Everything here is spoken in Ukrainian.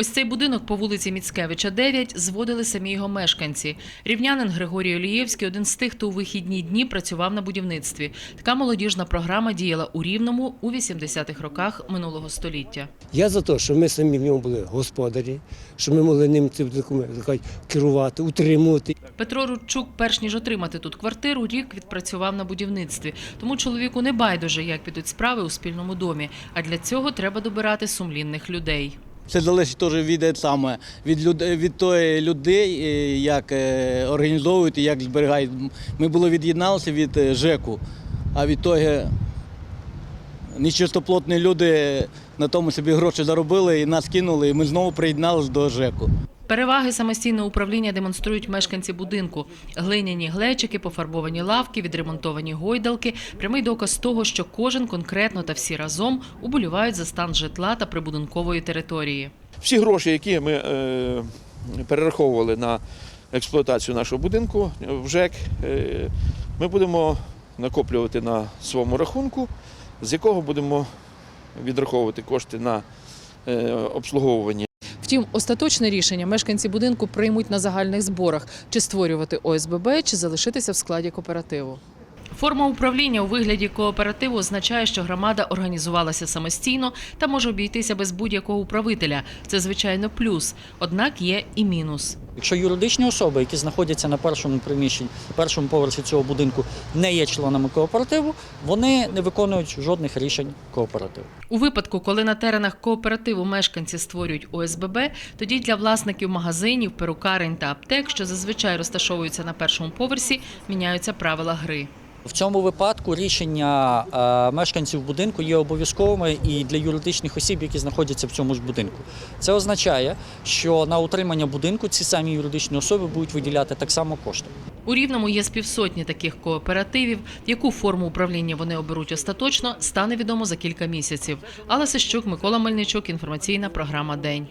Ось цей будинок по вулиці Міцкевича, 9, зводили самі його мешканці. Рівнянин Григорій Олієвський один з тих, хто у вихідні дні працював на будівництві. Така молодіжна програма діяла у Рівному у 80-х роках минулого століття. Я за те, що ми самі в ньому були господарі, що ми могли ним цим керувати, утримувати. Петро Рудчук, перш ніж отримати тут квартиру, рік відпрацював на будівництві. Тому чоловіку не байдуже, як підуть справи у спільному домі. А для цього треба добирати сумлінних людей. Це залежить теж від е, саме від людей від тої людей, як е, організовують і як зберігають. Ми були від'єдналися від е, ЖЕКу, а від того нечистоплотні люди на тому собі гроші заробили і нас кинули, і ми знову приєдналися до ЖЕКу. Переваги самостійного управління демонструють мешканці будинку. Глиняні глечики, пофарбовані лавки, відремонтовані гойдалки – прямий доказ того, що кожен конкретно та всі разом уболівають за стан житла та прибудинкової території. Всі гроші, які ми е, перераховували на експлуатацію нашого будинку в ЖЕК, е, ми будемо накоплювати на своєму рахунку, з якого будемо відраховувати кошти на е, обслуговування Втім, остаточне рішення мешканці будинку приймуть на загальних зборах чи створювати ОСББ, чи залишитися в складі кооперативу. Форма управління у вигляді кооперативу означає, що громада організувалася самостійно та може обійтися без будь-якого управителя. Це, звичайно, плюс. Однак є і мінус. Якщо юридичні особи, які знаходяться на першому приміщенні, першому поверсі цього будинку, не є членами кооперативу, вони не виконують жодних рішень кооперативу. У випадку, коли на теренах кооперативу мешканці створюють ОСББ, тоді для власників магазинів, перукарень та аптек, що зазвичай розташовуються на першому поверсі, міняються правила гри. В цьому випадку рішення е, мешканців будинку є обов'язковими і для юридичних осіб, які знаходяться в цьому ж будинку. Це означає, що на утримання будинку ці самі юридичні особи будуть виділяти так само кошти. У Рівному є з півсотні таких кооперативів. Яку форму управління вони оберуть остаточно, стане відомо за кілька місяців. Алла Сищук, Микола Мельничук, інформаційна програма День.